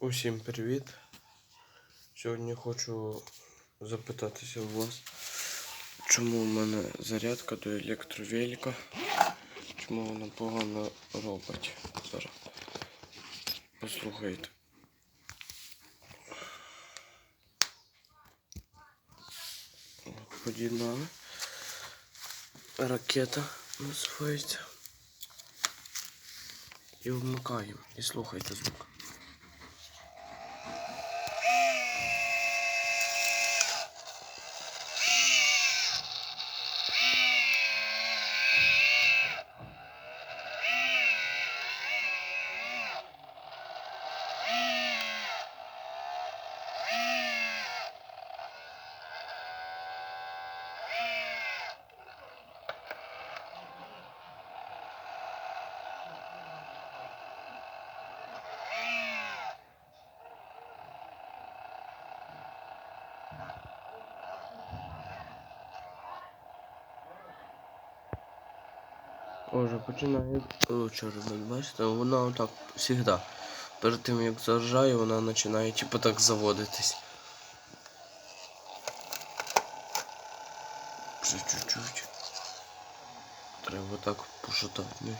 Усім привіт! Сьогодні хочу запитатися у вас, чому в мене зарядка до електровелика, чому вона погано робить зараз. Послухайте. Под'єднали. Ракета називається. І вмикаємо. І слухайте звук. Уже починає лучше робити, бачите? Вона отак завжди. Перед тим як заржає, вона починає типу так заводитись. Ще чуть-чуть. Треба так пошатати.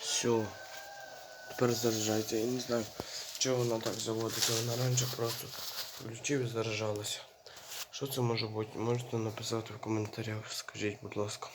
Все. Тепер заряджається. Я не знаю, чого вона так заводиться. Вона раніше просто включив і заряджалася. Що це може бути? Можете написати в коментарях, скажіть, будь ласка.